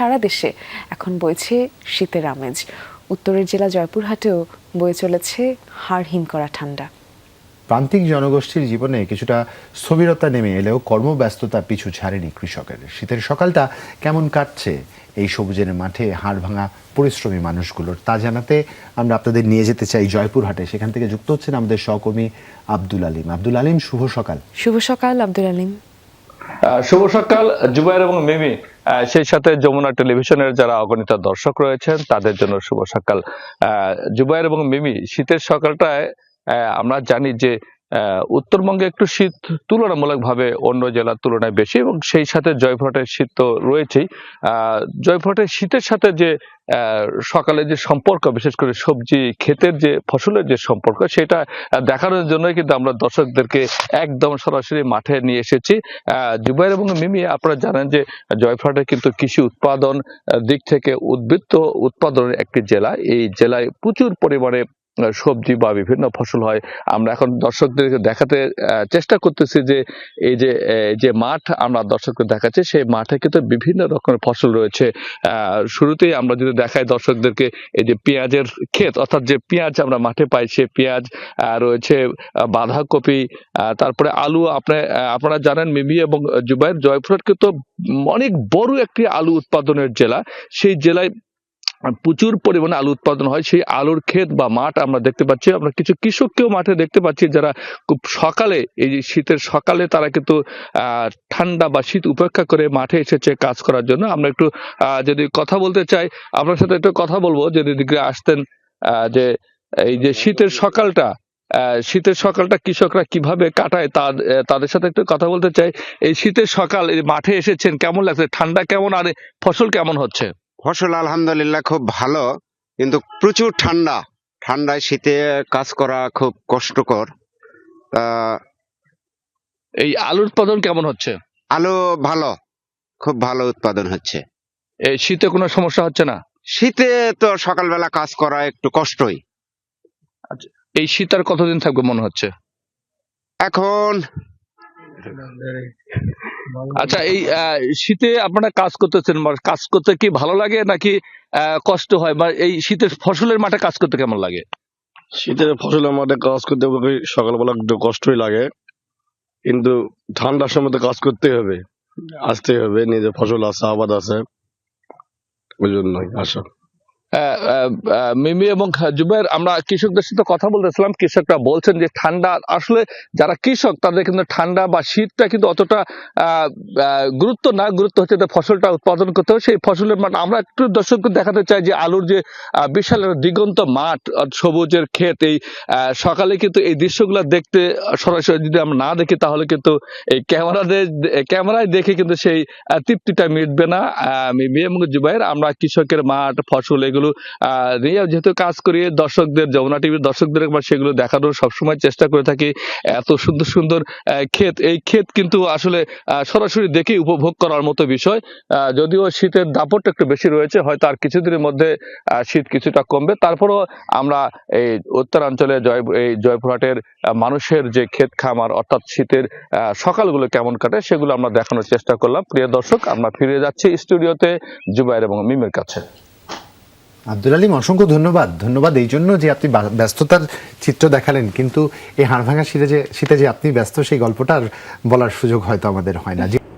সারা দেশে এখন বইছে শীতের আমেজ। উত্তরের জেলা জয়পুরহাটেও বয়ে চলেছে হাড় হিম করা ঠান্ডা। প্রান্তিক জনগোষ্ঠীর জীবনে কিছুটা স্থবিরতা নেমে এলেও কর্মব্যস্ততা পিছু ছাড়েনি কৃষকের। শীতের সকালটা কেমন কাটছে এই সবুজের মাঠে হাড় ভাঙা পরিশ্রমী মানুষগুলোর তা জানাতে আমরা আপনাদের নিয়ে যেতে চাই জয়পুরহাটে। সেখান থেকে যুক্ত হচ্ছেন আমাদের সহকর্মী আব্দুল আলিম। আব্দুল আলিম শুভ সকাল। শুভ সকাল আব্দুল আলিম। শুভ সকাল জুবাইর এবং মিমি। সেই সাথে যমুনা টেলিভিশনের যারা অগণিত দর্শক রয়েছেন, তাদের জন্য শুভ সকাল। জুবাইর এবং মিমি, শীতের সকালটায় আমরা জানি যে উত্তরবঙ্গে একটু শীত তুলনামূলকভাবে অন্য জেলার তুলনায় বেশি এবং সেই সাথে জয়পুরহাটের শীত তো রয়েছেই। জয়পুরহাটের শীতের সাথে যে সকালে যে সম্পর্ক, বিশেষ করে সবজি ক্ষেতের যে ফসলের যে সম্পর্ক, সেটা দেখানোর জন্যই কিন্তু আমরা দর্শকদেরকে একদম সরাসরি মাঠে নিয়ে এসেছি। জুবাইর এবং মিমি, আপনারা জানেন যে জয়পুরহাটে কিন্তু কৃষি উৎপাদন দিক থেকে উদ্বৃত্ত উৎপাদনের একটি জেলা। এই জেলায় প্রচুর পরিমাণে সবজি বা বিভিন্ন ফসল হয়। আমরা এখন দর্শকদেরকে দেখাতে চেষ্টা করতেছি যে এই যে যে মাঠ আমরা দর্শকদের দেখাচ্ছি, সেই মাঠে কিন্তু বিভিন্ন রকমের ফসল রয়েছে। শুরুতেই আমরা যদি দেখাই দর্শকদেরকে এই যে পেঁয়াজের ক্ষেত, অর্থাৎ যে পেঁয়াজ আমরা মাঠে পাই, সে পেঁয়াজ রয়েছে বাঁধাকপি তারপরে আলু, আপনি আপনারা জানেন মিমি এবং জুবাইর জয়পুরহাট কিন্তু অনেক বড় একটি আলু উৎপাদনের জেলা। সেই জেলায় প্রচুর পরিমাণে আলু উৎপাদন হয়। সেই আলুর ক্ষেত বা মাঠ আমরা দেখতে পাচ্ছি। আমরা কিছু কৃষককেও মাঠে দেখতে পাচ্ছি যারা খুব সকালে, এই যে শীতের সকালে তারা কিন্তু ঠান্ডা বা শীত উপেক্ষা করে মাঠে এসেছে কাজ করার জন্য। আমরা একটু যদি কথা বলতে চাই, আপনার সাথে একটু কথা বলব। যদি দিকে আসতেন যে এই যে শীতের সকালটা শীতের সকালটা কৃষকরা কীভাবে কাটায় তা- তাদের সাথে একটু কথা বলতে চাই। এই শীতের সকাল মাঠে এসেছেন, কেমন লাগছে? ঠান্ডা কেমন? আর ফসল কেমন হচ্ছে? ফসল আলহামদুলিল্লাহ খুব ভালো কিন্তু প্রচুর ঠান্ডা। ঠান্ডায় শীতে কাজ করা খুব কষ্টকর। এই আলুর উৎপাদন কেমন হচ্ছে? আলু ভালো খুব ভালো উৎপাদন হচ্ছে। এই শীতে কোনো সমস্যা হচ্ছে না? শীতে তো সকালবেলা কাজ করা একটু কষ্টই। এই শীত আর কতদিন থাকবে মনে হচ্ছে? এখন আচ্ছা এই শীতে আপনারা কাজ করতেছেন বা কাজ করতে কি ভালো লাগে নাকি কষ্ট হয়? বা এই শীতের ফসলের মাঠে কাজ করতে কেমন লাগে? শীতের ফসলের মাঠে কাজ করতে সকালবেলা একটু কষ্টই লাগে। কিন্তু ঠান্ডার সময় তো কাজ করতেই হবে। আসতেই হবে, নিজের ফসল আছে, আবাদ আছে। ওই জন্যই আসা মিমি এবং জুবাইর আমরা কৃষকদের সাথে কথা বলতেছিলাম, কৃষকরা বলছেন যে ঠান্ডা, আসলে যারা কৃষক, তাদের কিন্তু ঠান্ডা বা শীতটা কিন্তু অতটা গুরুত্ব না, গুরুত্ব হচ্ছে যে ফসলটা উৎপাদন করতে হবে, সেই ফসলের মাঠ, আমরা একটু দর্শককে দেখাতে চাই যে আলুর যে বিশাল দিগন্ত মাঠ সবুজের ক্ষেত, এই সকালে কিন্তু এই দৃশ্যগুলো দেখতে, সরাসরি যদি আমরা না দেখি, তাহলে কিন্তু এই ক্যামেরাতে ক্যামেরায় দেখে কিন্তু সেই তৃপ্তিটা মিটবে না মিমি এবং জুবাইর, আমরা কৃষকের মাঠ, ফসল এগুলো আহ, নিয়ে যেহেতু কাজ করি দর্শকদের যমুনা টিভির দর্শকদের একবার সেগুলো দেখানোর সবসময় চেষ্টা করে থাকি। এত সুন্দর সুন্দর ক্ষেত এই ক্ষেত কিন্তু আসলে সরাসরি দেখে উপভোগ করার মতো বিষয়। যদিও শীতের দাপটটা একটু বেশি রয়েছে হয়তো আর কিছুদিনের মধ্যে শীত কিছুটা কমবে। তারপরও আমরা এই উত্তরাঞ্চলে জয় এই জয়পুরহাটের মানুষের যে ক্ষেত খামার অর্থাৎ শীতের সকালগুলো কেমন কাটে সেগুলো আমরা দেখানোর চেষ্টা করলাম। প্রিয় দর্শক আমরা ফিরে যাচ্ছি স্টুডিওতে জুবাইর এবং মিমের কাছে। আব্দুল আলিম, অসংখ্য ধন্যবাদ। ধন্যবাদ এই জন্য যে আপনি ব্যস্ততার চিত্র দেখালেন। কিন্তু এই হাড় ভাঙা শীতে যে শীতে যে আপনি ব্যস্ত, সেই গল্পটার বলার সুযোগ হয়তো আমাদের হয় না।